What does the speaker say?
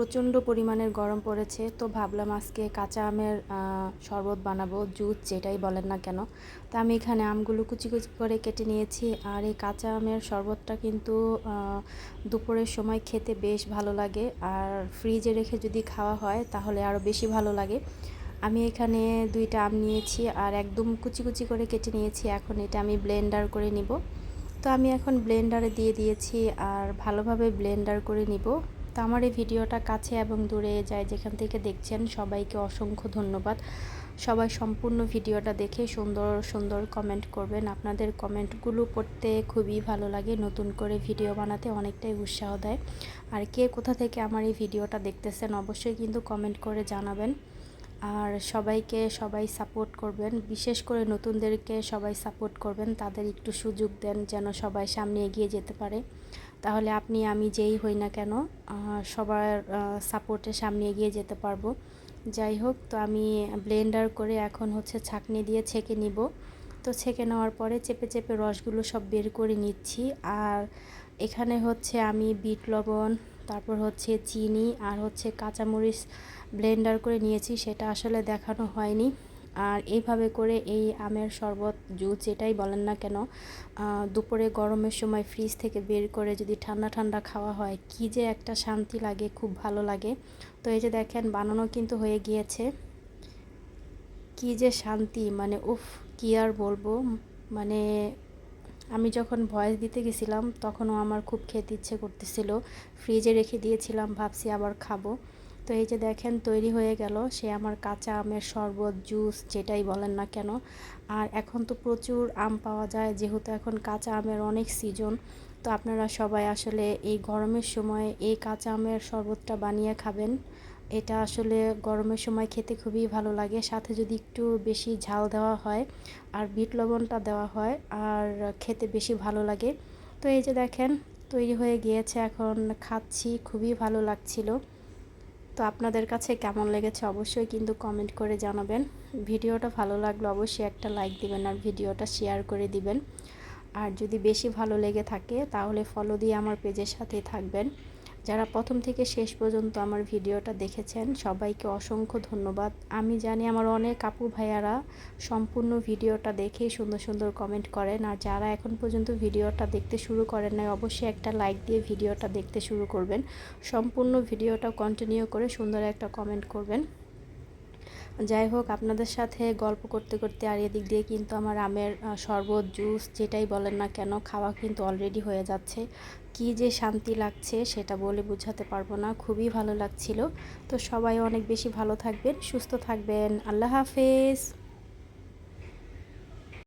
প্রচণ্ড পরিমাণের গরম পড়েছে, তো ভাবলাম আজকে কাঁচা আমের শরবত বানাবো, জুস যেটাই বলেন না কেন। তো আমি এখানে আমগুলো কুচি কুচি করে কেটে নিয়েছি, আর এই কাঁচা আমের শরবতটা কিন্তু দুপুরের সময় খেতে বেশ ভালো লাগে, আর ফ্রিজে রেখে যদি খাওয়া হয় তাহলে আরও বেশি ভালো লাগে। আমি এখানে দুইটা আম নিয়েছি, আর একদম কুচি কুচি করে কেটে নিয়েছি, এখন এটা আমি ব্লেন্ডার করে নিব। তো আমি এখন ব্লেন্ডারে দিয়ে দিয়েছি, আর ভালোভাবে ব্লেন্ডার করে নিব। আমার এই ভিডিওটা কাছে এবং দূরে যায় যেখান থেকে দেখছেন, সবাইকে অসংখ্য ধন্যবাদ। সবাই সম্পূর্ণ ভিডিওটা দেখে সুন্দর সুন্দর কমেন্ট করবেন। আপনাদের কমেন্টগুলো পড়তে খুবই ভালো লাগে, নতুন করে ভিডিও বানাতে অনেকটাই উৎসাহ দেয়। আর কে কোথা থেকে আমার এই ভিডিওটা দেখতেছেন, অবশ্যই কিন্তু কমেন্ট করে জানাবেন। আর সবাইকে সবাই সাপোর্ট করবেন, বিশেষ করে নতুনদেরকে সবাই সাপোর্ট করবেন, তাদের একটু সুযোগ দেন যেন সবাই সামনে এগিয়ে যেতে পারে। তাহলে আপনি, আমি যেই হই না কেন সবার সাপোর্টে সামনে এগিয়ে যেতে পারব। যাই হোক, তো আমি ব্লেন্ডার করে এখন হচ্ছে ছাঁকনি দিয়ে ছেঁকে নিব। তো ছেঁকে নেওয়ার পরে চেপে চেপে রসগুলো সব বের করে নিচ্ছি। আর এখানে হচ্ছে আমি বিট লবণ, তারপর হচ্ছে চিনি আর হচ্ছে কাঁচামরিচ ব্লেন্ডার করে নিয়েছি। সেটা আসলে দেখানো হয়নি। আর এইভাবে করে এই আমের শরবত, জুস যেটাই বলেন না কেন দুপুরে গরমের সময় ফ্রিজ থেকে বের করে যদি ঠান্ডা ঠান্ডা খাওয়া হয়, কি যে একটা শান্তি লাগে, খুব ভালো লাগে। তো এই যে দেখেন, বানানো কিন্তু হয়ে গিয়েছে। কি যে শান্তি মানে উফ, কি আর বলব? মানে আমি যখন ভয়েস দিতে গেছিলাম, তখনও আমার খুব খেতে ইচ্ছে করতেছিল। ফ্রিজে রেখে দিয়েছিলাম, ভাবছি আবার খাব। তো এই যে দেখেন তৈরি হয়ে গেল। সে আমার কাঁচা আমের শরবত, জুস যেটাই বলেন না কেন। আর এখন তো প্রচুর আম পাওয়া যায়, যেহেতু এখন কাঁচা আমের অনেক সিজন তো আপনারা সবাই আসলে এই গরমের সময় এই কাঁচা আমের শরবতটা বানিয়ে খাবেন। এটা আসলে গরমের সময় খেতে খুবই ভালো লাগে। সাথে যদি একটু বেশি ঝাল দেওয়া হয় আর বিট লবণটা দেওয়া হয় আর খেতে বেশি ভালো লাগে। তো এই যে দেখেন, তৈরি হয়ে গিয়েছে। এখন খাচ্ছি, খুবই ভালো লাগছিল। তো আপনাদের কাছে কেমন লেগেছে অবশ্যই কিন্তু কমেন্ট করে জানাবেন। ভিডিওটা ভালো লাগলে অবশ্যই একটা লাইক দিবেন আর ভিডিওটা শেয়ার করে দিবেন। আর যদি বেশি ভালো লেগে থাকে তাহলে ফলো দিয়ে আমার পেজের সাথে থাকবেন। যারা প্রথম থেকে শেষ পর্যন্ত আমার ভিডিওটা দেখেছেন, সবাইকে অসংখ্য ধন্যবাদ। আমি জানি আমার অনেক আপু ভাইয়ারা সম্পূর্ণ ভিডিওটা দেখে সুন্দর সুন্দর কমেন্ট করেন, আর যারা এখন পর্যন্ত ভিডিওটা দেখতে শুরু করেন নাই, অবশ্যই একটা লাইক দিয়ে ভিডিওটা দেখতে শুরু করবেন। সম্পূর্ণ ভিডিওটা কন্টিনিউ করে সুন্দর একটা কমেন্ট করবেন। যাই হোক, আপনাদের সাথে গল্প করতে করতে আর এদিক দিয়ে কিন্তু আমার আমের শরবত, জুস যেটাই বলেন না কেন, খাওয়া কিন্তু অলরেডি হয়ে যাচ্ছে। কি যে শান্তি লাগছে সেটা বলে বুঝাতে পারব না, খুবই ভালো লাগছিল। তো সবাই অনেক বেশি ভালো থাকবেন, সুস্থ থাকবেন। আল্লাহ হাফেজ।